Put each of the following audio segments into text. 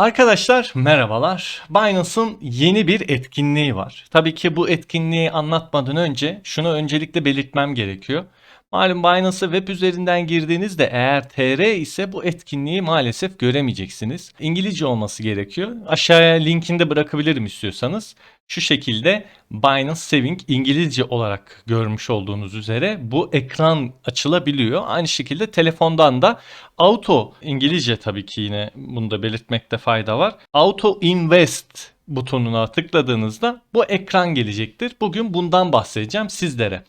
Arkadaşlar merhabalar. Binance'ın yeni bir etkinliği var. Tabii ki bu etkinliği anlatmadan önce şunu öncelikle belirtmem gerekiyor. Malum Binance'a web üzerinden girdiğinizde eğer TR ise bu etkinliği maalesef göremeyeceksiniz. İngilizce olması gerekiyor. Aşağıya linkini de bırakabilirim istiyorsanız. Şu şekilde Binance Saving İngilizce olarak görmüş olduğunuz üzere bu ekran açılabiliyor. Aynı şekilde telefondan da Auto İngilizce tabii ki yine bunu da belirtmekte fayda var. Auto Invest butonuna tıkladığınızda bu ekran gelecektir. Bugün bundan bahsedeceğim sizlere.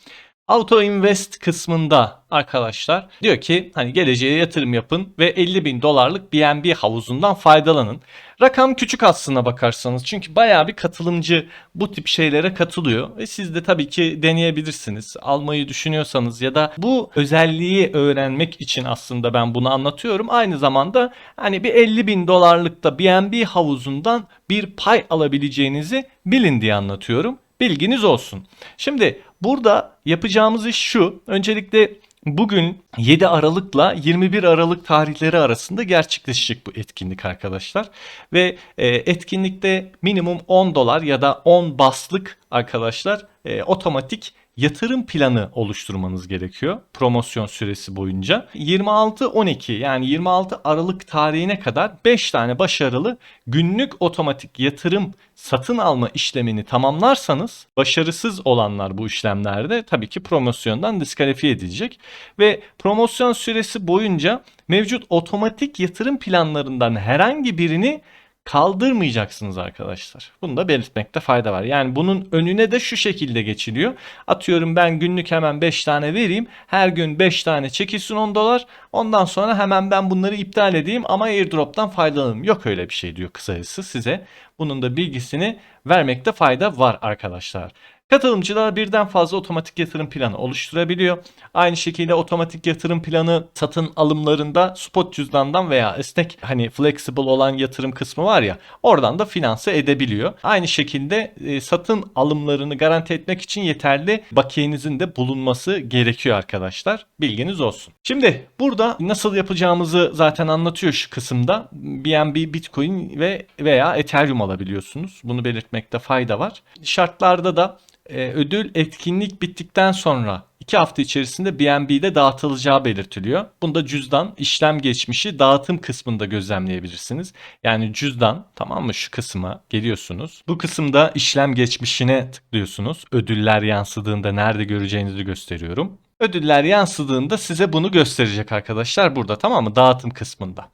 Auto Invest kısmında arkadaşlar diyor ki hani geleceğe yatırım yapın ve 50 bin dolarlık BNB havuzundan faydalanın. Rakam küçük aslına bakarsanız çünkü bayağı bir katılımcı bu tip şeylere katılıyor ve siz de tabii ki deneyebilirsiniz. Almayı düşünüyorsanız ya da bu özelliği öğrenmek için aslında ben bunu anlatıyorum. Aynı zamanda hani bir 50 bin dolarlık da BNB havuzundan bir pay alabileceğinizi bilin diye anlatıyorum. Bilginiz olsun. Şimdi burada yapacağımız iş şu. Öncelikle bugün 7 Aralık'la 21 Aralık tarihleri arasında gerçekleşecek bu etkinlik arkadaşlar. Ve e, etkinlikte minimum 10 dolar ya da 10 baslık arkadaşlar e, otomatik yatırım planı oluşturmanız gerekiyor promosyon süresi boyunca. 26-12 yani 26 Aralık tarihine kadar 5 tane başarılı günlük otomatik yatırım satın alma işlemini tamamlarsanız başarısız olanlar bu işlemlerde tabii ki promosyondan diskalifiye edilecek ve promosyon süresi boyunca mevcut otomatik yatırım planlarından herhangi birini kaldırmayacaksınız arkadaşlar. Bunu da belirtmekte fayda var. Yani bunun önüne de şu şekilde geçiliyor. Atıyorum ben günlük hemen 5 tane vereyim. Her gün 5 tane çekilsin 10 dolar. Ondan sonra hemen ben bunları iptal edeyim ama airdrop'tan faydalanırım. Yok öyle bir şey diyor kısacası size. Bunun da bilgisini vermekte fayda var arkadaşlar. Katılımcılar birden fazla otomatik yatırım planı oluşturabiliyor. Aynı şekilde otomatik yatırım planı satın alımlarında spot cüzdandan veya esnek hani flexible olan yatırım kısmı var ya oradan da finanse edebiliyor. Aynı şekilde e, satın alımlarını garanti etmek için yeterli bakiyenizin de bulunması gerekiyor arkadaşlar. Bilginiz olsun. Şimdi burada nasıl yapacağımızı zaten anlatıyor şu kısımda. BNB, Bitcoin ve veya Ethereum alabiliyorsunuz. Bunu belirtmekte fayda var. Şartlarda da e, ödül etkinlik bittikten sonra 2 hafta içerisinde BNB'de dağıtılacağı belirtiliyor. Bunda cüzdan, işlem geçmişi, dağıtım kısmında gözlemleyebilirsiniz. Yani cüzdan tamam mı şu kısma geliyorsunuz. Bu kısımda işlem geçmişine tıklıyorsunuz. Ödüller yansıdığında nerede göreceğinizi gösteriyorum. Ödüller yansıdığında size bunu gösterecek arkadaşlar burada tamam mı? Dağıtım kısmında.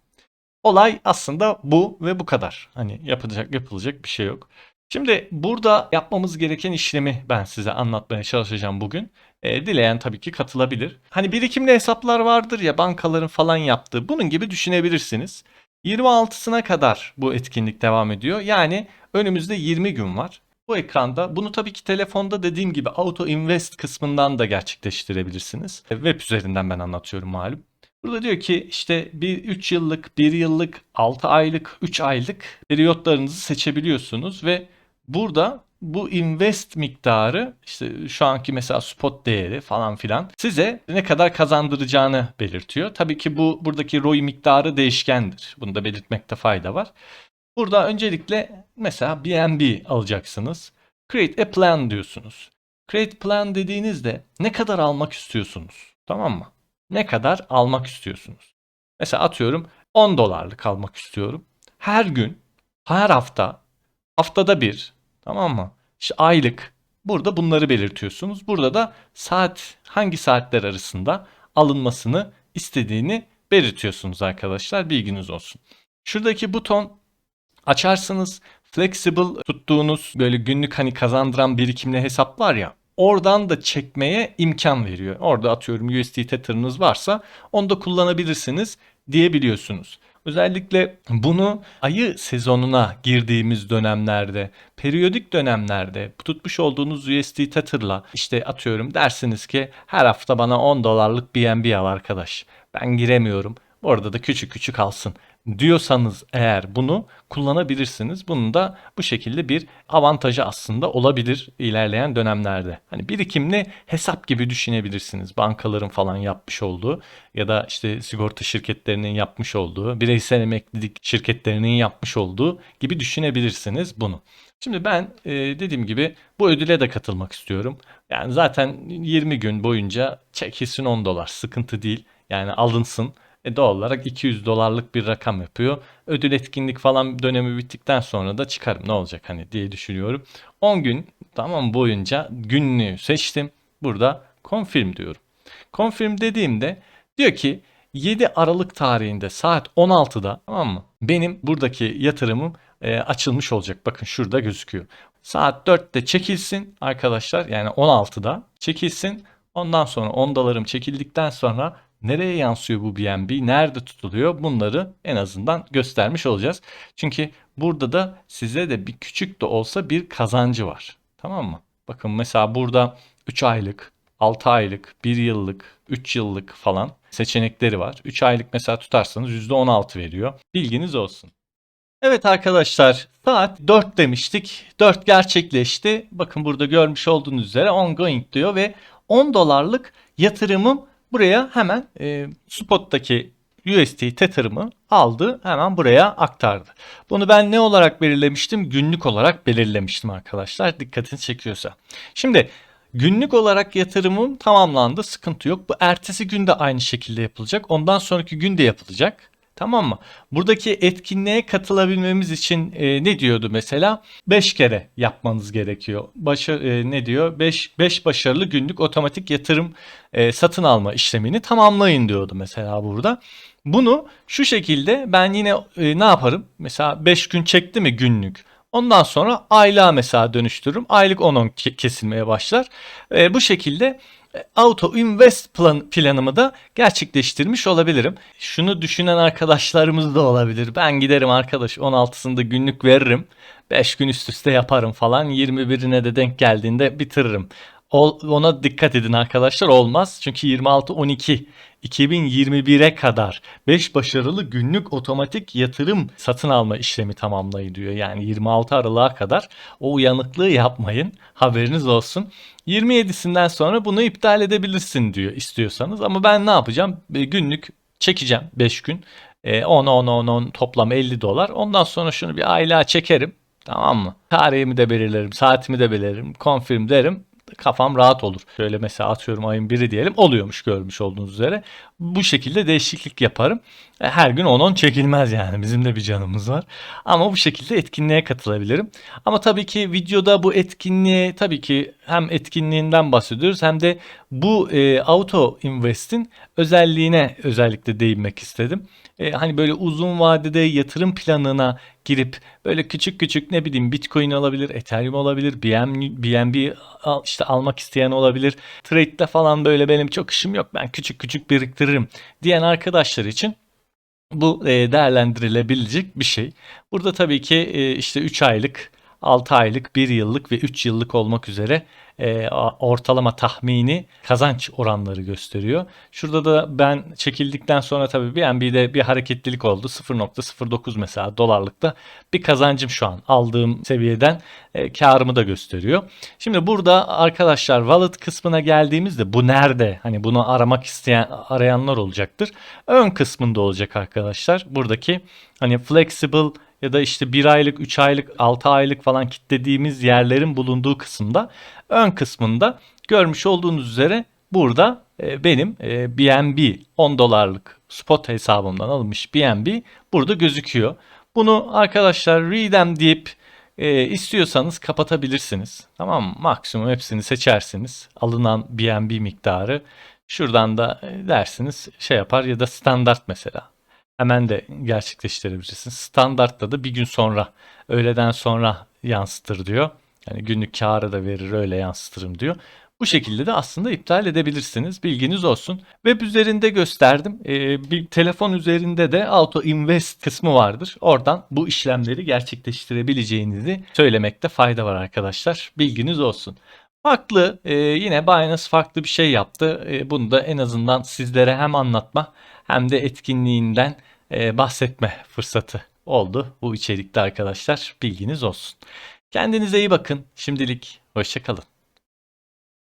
Olay aslında bu ve bu kadar. Hani yapılacak yapılacak bir şey yok. Şimdi burada yapmamız gereken işlemi ben size anlatmaya çalışacağım bugün. E, dileyen tabii ki katılabilir. Hani birikimli hesaplar vardır ya bankaların falan yaptığı bunun gibi düşünebilirsiniz. 26'sına kadar bu etkinlik devam ediyor. Yani önümüzde 20 gün var. Bu ekranda bunu tabii ki telefonda dediğim gibi Auto Invest kısmından da gerçekleştirebilirsiniz. E, Web üzerinden ben anlatıyorum malum. Burada diyor ki işte bir 3 yıllık, 1 yıllık, 6 aylık, 3 aylık periyotlarınızı seçebiliyorsunuz ve burada bu invest miktarı işte şu anki mesela spot değeri falan filan size ne kadar kazandıracağını belirtiyor. Tabii ki bu buradaki ROI miktarı değişkendir. Bunu da belirtmekte fayda var. Burada öncelikle mesela BNB alacaksınız. Create a plan diyorsunuz. Create plan dediğinizde ne kadar almak istiyorsunuz? Tamam mı? Ne kadar almak istiyorsunuz? Mesela atıyorum 10 dolarlık almak istiyorum. Her gün, her hafta, haftada bir, tamam mı? İşte aylık. Burada bunları belirtiyorsunuz. Burada da saat, hangi saatler arasında alınmasını istediğini belirtiyorsunuz arkadaşlar. Bilginiz olsun. Şuradaki buton açarsınız. Flexible tuttuğunuz böyle günlük hani kazandıran birikimli hesap var ya oradan da çekmeye imkan veriyor. Orada atıyorum USD Tether'ınız varsa onu da kullanabilirsiniz diyebiliyorsunuz. Özellikle bunu ayı sezonuna girdiğimiz dönemlerde, periyodik dönemlerde tutmuş olduğunuz USD Tether'la işte atıyorum dersiniz ki her hafta bana 10 dolarlık BNB al arkadaş. Ben giremiyorum. Orada da küçük küçük alsın diyorsanız eğer bunu kullanabilirsiniz. Bunun da bu şekilde bir avantajı aslında olabilir ilerleyen dönemlerde. Hani birikimli hesap gibi düşünebilirsiniz. Bankaların falan yapmış olduğu ya da işte sigorta şirketlerinin yapmış olduğu, bireysel emeklilik şirketlerinin yapmış olduğu gibi düşünebilirsiniz bunu. Şimdi ben e, dediğim gibi bu ödüle de katılmak istiyorum. Yani zaten 20 gün boyunca çekilsin 10 dolar sıkıntı değil. Yani alınsın. E doğal olarak 200 dolarlık bir rakam yapıyor. Ödül etkinlik falan dönemi bittikten sonra da çıkarım ne olacak hani diye düşünüyorum. 10 gün tamam boyunca günlüğü seçtim. Burada confirm diyorum. Confirm dediğimde diyor ki 7 Aralık tarihinde saat 16'da tamam mı? Benim buradaki yatırımım e, açılmış olacak. Bakın şurada gözüküyor. Saat 4'te çekilsin arkadaşlar yani 16'da çekilsin. Ondan sonra 10 dolarım çekildikten sonra nereye yansıyor bu BNB, nerede tutuluyor bunları en azından göstermiş olacağız. Çünkü burada da size de bir küçük de olsa bir kazancı var. Tamam mı? Bakın mesela burada 3 aylık, 6 aylık, 1 yıllık, 3 yıllık falan seçenekleri var. 3 aylık mesela tutarsanız %16 veriyor. Bilginiz olsun. Evet arkadaşlar saat 4 demiştik. 4 gerçekleşti. Bakın burada görmüş olduğunuz üzere ongoing diyor ve 10 dolarlık yatırımım buraya hemen e, spot'taki USD Tether'ımı aldı hemen buraya aktardı. Bunu ben ne olarak belirlemiştim? Günlük olarak belirlemiştim arkadaşlar dikkatini çekiyorsa. Şimdi günlük olarak yatırımım tamamlandı sıkıntı yok. Bu ertesi günde aynı şekilde yapılacak. Ondan sonraki gün de yapılacak. Tamam mı? Buradaki etkinliğe katılabilmemiz için e, ne diyordu mesela? 5 kere yapmanız gerekiyor. Başa, e, ne diyor? 5 5 başarılı günlük otomatik yatırım e, satın alma işlemini tamamlayın diyordu mesela burada. Bunu şu şekilde ben yine e, ne yaparım? Mesela 5 gün çekti mi günlük? Ondan sonra aylığa mesela dönüştürürüm. Aylık 10-10 kesilmeye başlar. E, bu şekilde auto invest plan, planımı da gerçekleştirmiş olabilirim. Şunu düşünen arkadaşlarımız da olabilir. Ben giderim arkadaş 16'sında günlük veririm. 5 gün üst üste yaparım falan. 21'ine de denk geldiğinde bitiririm. Ona dikkat edin arkadaşlar olmaz. Çünkü 26-12 2021'e kadar 5 başarılı günlük otomatik yatırım satın alma işlemi tamamlayın diyor. Yani 26 Aralık'a kadar o uyanıklığı yapmayın. Haberiniz olsun. 27'sinden sonra bunu iptal edebilirsin diyor istiyorsanız. Ama ben ne yapacağım? Günlük çekeceğim 5 gün. 10 10 10 10 toplam 50 dolar. Ondan sonra şunu bir aylığa çekerim. Tamam mı? Tarihimi de belirlerim, saatimi de belirlerim, confirm derim kafam rahat olur. Şöyle mesela atıyorum ayın biri diyelim oluyormuş görmüş olduğunuz üzere. Bu şekilde değişiklik yaparım. E, her gün 10-10 çekilmez yani bizim de bir canımız var. Ama bu şekilde etkinliğe katılabilirim. Ama tabii ki videoda bu etkinliğe tabii ki hem etkinliğinden bahsediyoruz hem de bu e, Auto Invest'in özelliğine özellikle değinmek istedim. E, hani böyle uzun vadede yatırım planına girip böyle küçük küçük ne bileyim Bitcoin olabilir, Ethereum olabilir, BNB, BNB işte almak isteyen olabilir. Trade'de falan böyle benim çok işim yok ben küçük küçük biriktiririm diyen arkadaşlar için bu e, değerlendirilebilecek bir şey. Burada tabii ki e, işte 3 aylık 6 aylık, 1 yıllık ve 3 yıllık olmak üzere e, ortalama tahmini kazanç oranları gösteriyor. Şurada da ben çekildikten sonra tabii BNB'de bir hareketlilik oldu. 0.09 mesela dolarlıkta bir kazancım şu an aldığım seviyeden e, karımı da gösteriyor. Şimdi burada arkadaşlar wallet kısmına geldiğimizde bu nerede? Hani bunu aramak isteyen arayanlar olacaktır. Ön kısmında olacak arkadaşlar. Buradaki hani flexible ya da işte 1 aylık, 3 aylık, 6 aylık falan kitlediğimiz yerlerin bulunduğu kısımda ön kısmında görmüş olduğunuz üzere burada e, benim e, BNB 10 dolarlık spot hesabımdan alınmış BNB burada gözüküyor. Bunu arkadaşlar redeem deyip e, istiyorsanız kapatabilirsiniz. Tamam mı? Maksimum hepsini seçersiniz. Alınan BNB miktarı. Şuradan da e, dersiniz şey yapar ya da standart mesela hemen de gerçekleştirebilirsin. Standartta da bir gün sonra, öğleden sonra yansıtır diyor. Yani günlük karı da verir öyle yansıtırım diyor. Bu şekilde de aslında iptal edebilirsiniz. Bilginiz olsun. Web üzerinde gösterdim. Ee, bir telefon üzerinde de Auto Invest kısmı vardır. Oradan bu işlemleri gerçekleştirebileceğinizi söylemekte fayda var arkadaşlar. Bilginiz olsun. Farklı e, yine Binance farklı bir şey yaptı. E, bunu da en azından sizlere hem anlatma hem de etkinliğinden e, bahsetme fırsatı oldu bu içerikte arkadaşlar. Bilginiz olsun. Kendinize iyi bakın. Şimdilik hoşça kalın.